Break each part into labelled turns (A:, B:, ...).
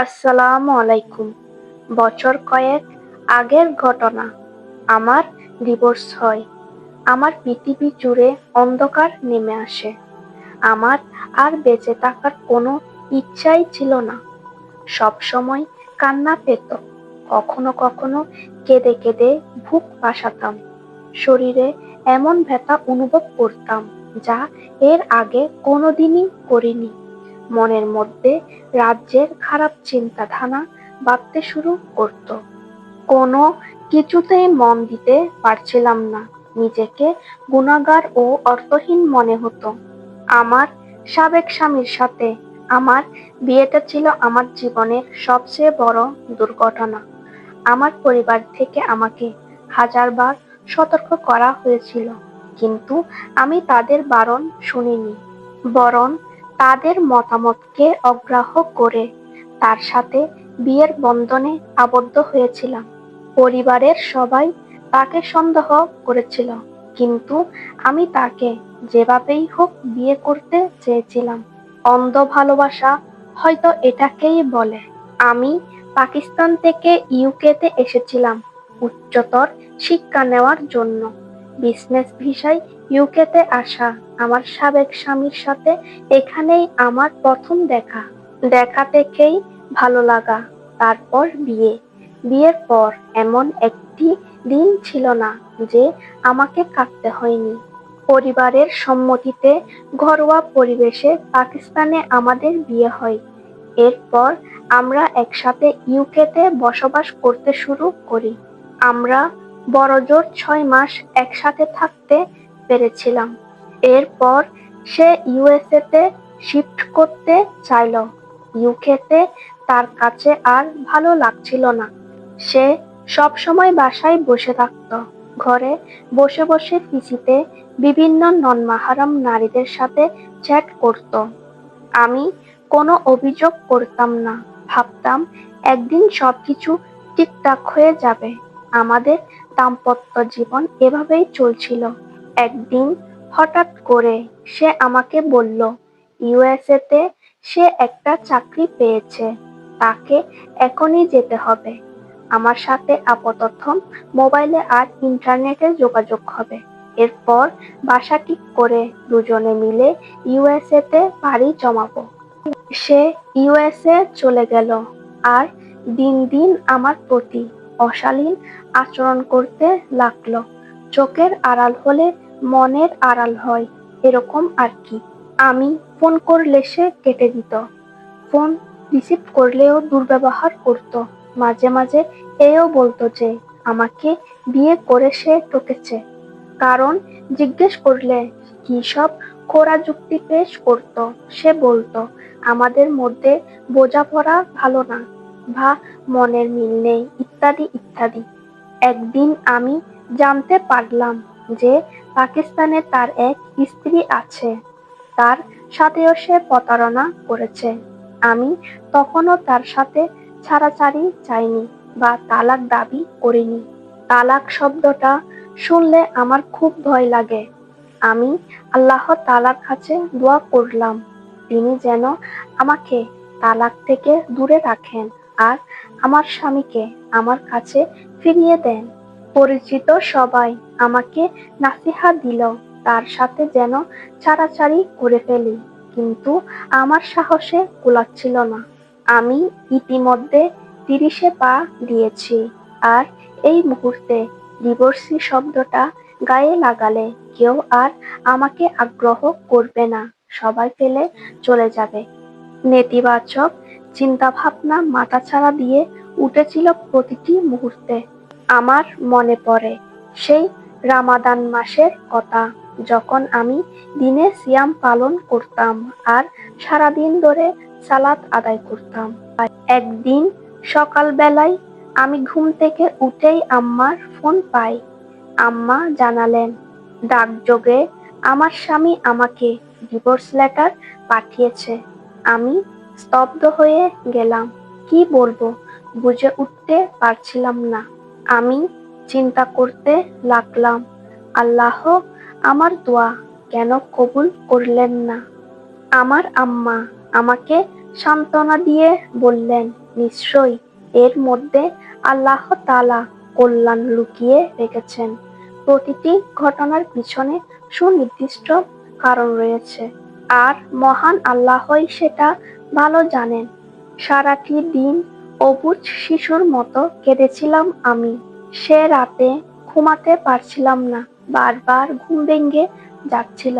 A: আসসালামু আলাইকুম। বছর কয়েক আগের ঘটনা। আমার ডিভোর্স হয়। আমার পৃথিবী জুড়ে অন্ধকার নেমে আসে। আমার আর বেঁচে থাকার কোনো ইচ্ছাই ছিল না। সব সময় কান্না পেত। কখনো কখনো কেঁদে কেঁদে বুক বাসাতাম। শরীরে এমন ব্যথা অনুভব করতাম যা এর আগে কোনোদিনই করিনি। মনের মধ্যে রাজ্যের খারাপ চিন্তাধারা ভাবতে শুরু করত। কোনো কিছুতেই মন দিতে পারছিলাম না। নিজেকে গুণাগার ও অর্থহীন মনে হতো। আমার সাবেক স্বামীর সাথে আমার বিয়েটা ছিল আমার জীবনের সবচেয়ে বড় দুর্ঘটনা। আমার পরিবার থেকে আমাকে হাজারবার সতর্ক করা হয়েছিল, কিন্তু আমি তাদের বারণ শুনিনি। বরং তাদের মতামতকে অগ্রাহ্য করে তার সাথে বিয়ের বন্ধনে আবদ্ধ হয়েছিলাম। পরিবারের সবাই তাকে সন্দেহ করেছিল, কিন্তু আমি তাকে যেভাবেই হোক বিয়ে করতে চেয়েছিলাম। অন্ধ ভালোবাসা হয়তো এটাকেই বলে। আমি পাকিস্তান থেকে ইউকেতে এসেছিলাম উচ্চতর শিক্ষা নেওয়ার জন্য। বিজনেস ভিসায় ইউকেতে আসা। আমার সাবেক স্বামীর সাথে এখানেই আমার প্রথম দেখা। দেখা থেকেই ভালো লাগা। তারপর বিয়ে। বিয়ের পর এমন একটি দিন ছিল না যে আমাকে কাটতে হয়নি। পরিবারের সম্মতিতে ঘরোয়া পরিবেশে পাকিস্তানে আমাদের বিয়ে হয়। এরপর আমরা একসাথে ইউকেতে বসবাস করতে শুরু করি। আমরা বড়জোর ছয় মাস একসাথে থাকতে পেরেছিলাম। এরপর সে ইউএসএতে শিফট করতে চাইল। ইউকেতে তার কাছে আর ভালো লাগছিল না। সে সব সময় বাসায় বসে থাকতো। ঘরে বসে বসে পিসিতে বিভিন্ন নন মাহারাম নারীদের সাথে চ্যাট করত। আমি কোনো অভিযোগ করতাম না। ভাবতাম একদিন সবকিছু ঠিকঠাক হয়ে যাবে। আমাদের দাম্পত্য জীবন এভাবেই চলছিল। একদিন হঠাৎ করে সে আমাকে বলল, ইউএসএতে সে একটা চাকরি পেয়েছে, তাকে এখনই যেতে হবে। আমার সাথে আপাতত মোবাইলে আর ইন্টারনেটে যোগাযোগ হবে। এরপর বাসা ঠিক করে দুজনে মিলে ইউএসএতে পাড়ি জমাবো। সে ইউএসএ চলে গেল। আর দিন দিন আমার প্রতি অশালীন আচরণ করতে লাগল। চোখের আড়াল হলে মনের আড়াল হয়, এরকম আর কি। আমি ফোন করলে সে কেটে দিত। ফোন রিসিভ করলেও দুর্ব্যবহার করত। মাঝে মাঝে এও বলতো যে, আমাকে বিয়ে করে সে ঠকেছে কারণ জিজ্ঞেস করলে কি সব খোরা যুক্তি পেশ করত। সে বলতো, আমাদের মধ্যে বোঝাপড়া ভালো না। বা মনের মিল নেই, ইত্যাদি ইত্যাদি। একদিন আমি জানতে পারলাম যে পাকিস্তানে তার এক স্ত্রী আছে, তার সাথেও সে প্রতারণা করেছে। আমি তখনও তার সাথে ছাড়াছাড়ি চাইনি বা তালাক দাবি করিনি। তালাক শব্দটা শুনলে আমার খুব ভয় লাগে। আমি আল্লাহ তালার কাছে দোয়া করলাম, তিনি যেন আমাকে তালাক থেকে দূরে রাখেন। আর আমার স্বামীকে আমার কাছে ফিরিয়ে দেন। পরিচিত সবাই আমাকে নাসিহা দিল, তার সাথে যেন ছাড়াছাড়ি করে ফেলি। কিন্তু আমার সাহসে কুলাচ্ছিল না। আমি ইতিমধ্যে তিরিশে পা দিয়েছি আর এই মুহূর্তে ডিভোর্সি শব্দটা গায়ে লাগালে কেউ আর আমাকে আগ্রহ করবে না। সবাই ফেলে চলে যাবে। নেতিবাচক চিন্তাভাবনা মাথাছাড়া দিয়ে উঠেছিল প্রতিটি মুহূর্তে। আমার মনে পড়ে সেই রামাদান মাসের কথা, যখন আমি দিনে সিয়াম পালন করতাম আর সারাদিন ধরে সালাত আদায় করতাম। একদিন সকালবেলায় আমি ঘুম থেকে উঠেই আম্মার ফোন পাই। আম্মা জানালেন, ডাকযোগে আমার স্বামী আমাকে ডিভোর্স লেটার পাঠিয়েছে। আমি স্তব্ধ হয়ে গেলাম। কি বলব? বুঝে উঠতে পারছিলাম না। আমি চিন্তা করতে লাগলাম, আল্লাহ, আমার দোয়া কেন কবুল করলেন না? আমার আম্মা আমাকে সান্ত্বনা দিয়ে বললেন, নিশ্চয়ই এর মধ্যে আল্লাহ তালা কল্যাণ লুকিয়ে রেখেছেন। প্রতিটি ঘটনার পিছনে সুনির্দিষ্ট কারণ রয়েছে। আর মহান আল্লাহই সেটা ভালো জানেন, সারাটি দিন অবুজ শিশুর মতো কেঁদেছিলাম আমি। সে রাতে ঘুমাতে পারছিলাম না, বারবার ঘুম ভেঙে যাচ্ছিল।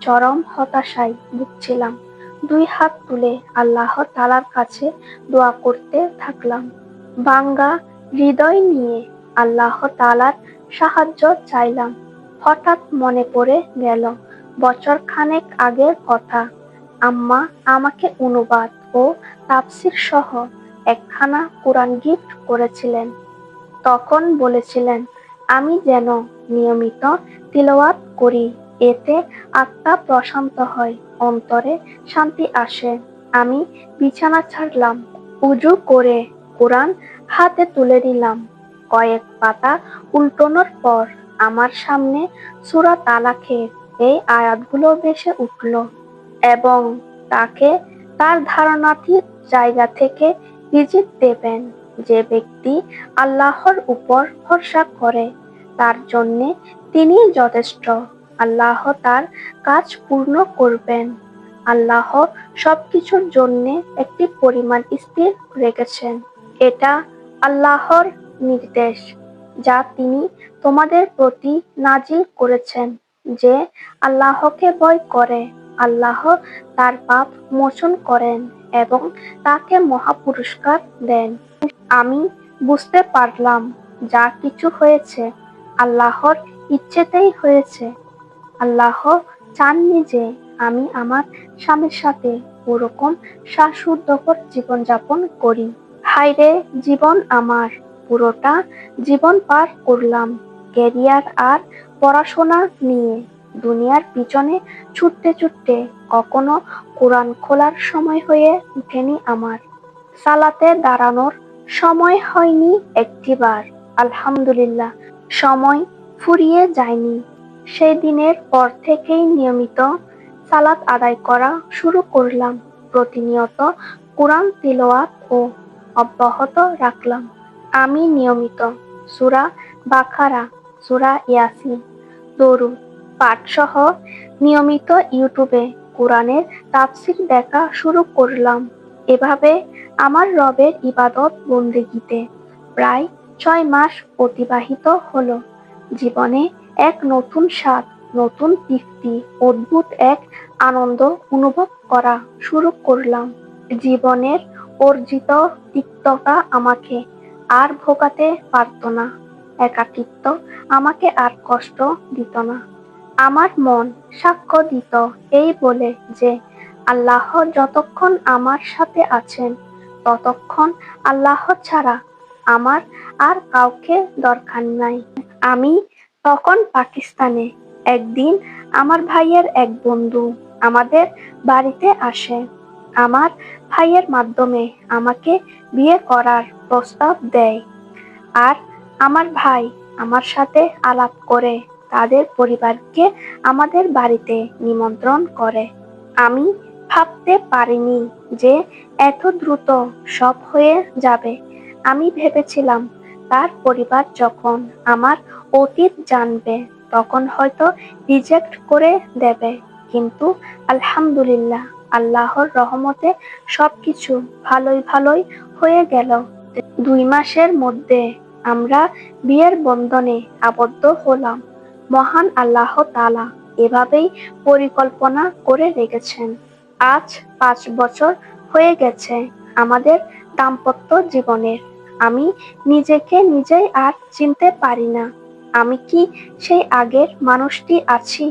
A: চরম হতাশায় ভুগছিলাম। দুই হাত তুলে আল্লাহ তালার কাছে দোয়া করতে থাকলাম। বাঙ্গা হৃদয় নিয়ে আল্লাহ তালার সাহায্য চাইলাম। হঠাৎ মনে পড়ে গেল বছর খানেক আগের কথা। আম্মা আমাকে অনুবাদ ও তাফসির সহ একখানা কোরআন গিফট করেছিলেন। তখন বলেছিলেন, আমি যেন নিয়মিত তিলওয়াত করি, এতে আত্মা প্রশান্ত হয়, অন্তরে শান্তি আসে। আমি বিছানা ছাড়লাম, উজু করে কোরআন হাতে তুলে নিলাম। কয়েক পাতা উল্টোনোর পর আমার সামনে সুরা তালাকের এই আয়াতগুলো ভেসে উঠল। এবং তাকে তার ধারণাতীত জায়গা থেকে ভিজিট দেবেন। যে ব্যক্তি আল্লাহর উপর ভরসা করে, তার জন্যে তিনি যথেষ্ট। আল্লাহ তার কাজ পূর্ণ করবেন। আল্লাহ সবকিছুর জন্যে একটি পরিমাণ স্থির রেখেছেন। এটা আল্লাহর নির্দেশ, যা তিনি তোমাদের প্রতি নাজিল করেছেন, যে আল্লাহকে ভয় করে। আল্লাহ তার পাপ মোচন করেন এবং তাকে মহাপুরস্কার দেন। আমি বুঝতে পারলাম যা কিছু হয়েছে। আল্লাহর ইচ্ছেতেই হয়েছে। আল্লাহ চাননি যে আমি আমার স্বামীর সাথে ওরকম শ্বাসরুদ্ধকর জীবনযাপন করি। হায়রে, জীবন আমার। পুরোটা জীবন পার করলাম। ক্যারিয়ার আর পড়াশোনা নিয়ে। দুনিয়ার পিছনে ছুটতে ছুটতে কখনো কোরআন খোলার সময় হয়ে উঠেনি আমার। সালাতে দাঁড়ানোর সময় হয়নি একটিবার। আলহামদুলিল্লাহ, সময় ফুরিয়ে যায়নি। সেই দিনের পর থেকেই নিয়মিত সালাত আদায় করা শুরু করলাম। প্রতিনিয়ত কোরআন তিলওয়াত ও অব্যাহত রাখলাম। আমি নিয়মিত সুরা বাখারা সুরা ইয়াসিন, দরুদ পাঠসহ নিয়মিত ইউটিউবে কোরআনের তাফসির দেখা শুরু করলাম। এভাবে আমার রবের ইবাদত বন্দেগীতে প্রায় ছয় মাস অতিবাহিত হলো। জীবনে এক নতুন স্বাদ, নতুন তৃপ্তি, অদ্ভুত এক আনন্দ অনুভব করা শুরু করলাম। জীবনের অর্জিত তিক্ততা আমাকে আর ভোগাতে পারত না। একাকিত্ব আমাকে আর কষ্ট দিত না। আমার মন সাক্ষ্য দিত এই বলে যে, আল্লাহ যতক্ষণ আমার সাথে আছেন, ততক্ষণ আল্লাহ ছাড়া আমার আর কাউকে দরকার নাই। আমি তখন পাকিস্তানে একদিন আমার ভাইয়ের এক বন্ধু আমাদের বাড়িতে আসে। আমার ভাইয়ের মাধ্যমে আমাকে বিয়ে করার প্রস্তাব দেয়। আর আমার ভাই আমার সাথে আলাপ করে। তাদের পরিবারকে আমাদের বাড়িতে নিমন্ত্রণ করে। আমি ভাবতে পারিনি যে এত দ্রুত সব হয়ে যাবে। আমি ভেবেছিলাম, তার পরিবার যখন আমার অতীত জানবে, তখন হয়তো রিজেক্ট করে দেবে। কিন্তু আলহামদুলিল্লাহ, আল্লাহর রহমতে সবকিছু ভালোই ভালোই হয়ে গেল। দুই মাসের মধ্যে আমরা বিয়ের বন্ধনে আবদ্ধ হলাম। মহান আল্লাহ তালা এভাবেই পরিকল্পনা করে রেখেছেন। আজ পাঁচ বছর হয়ে গেছে আমাদের দাম্পত্য জীবনের। আমি নিজেকে নিজেই আর চিনতে পারি না। আমি কি সেই আগের মানুষটি আছি?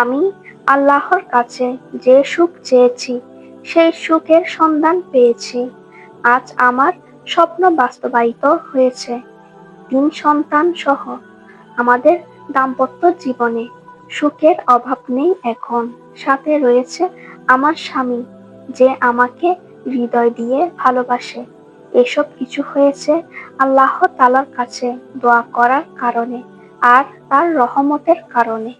A: আমি আল্লাহর কাছে যে সুখ চেয়েছি, সেই সুখের সন্ধান পেয়েছি। আজ আমার স্বপ্ন বাস্তবায়িত হয়েছে। তিন সন্তান সহ আমাদের দাম্পত্য জীবনে। সুখের অভাব নেই এখন। সাথে রয়েছে আমার স্বামী, যে আমাকে হৃদয় দিয়ে ভালোবাসে। এসব কিছু হয়েছে আল্লাহ তালার কাছে দোয়া করার কারণে আর তার রহমতের কারণে।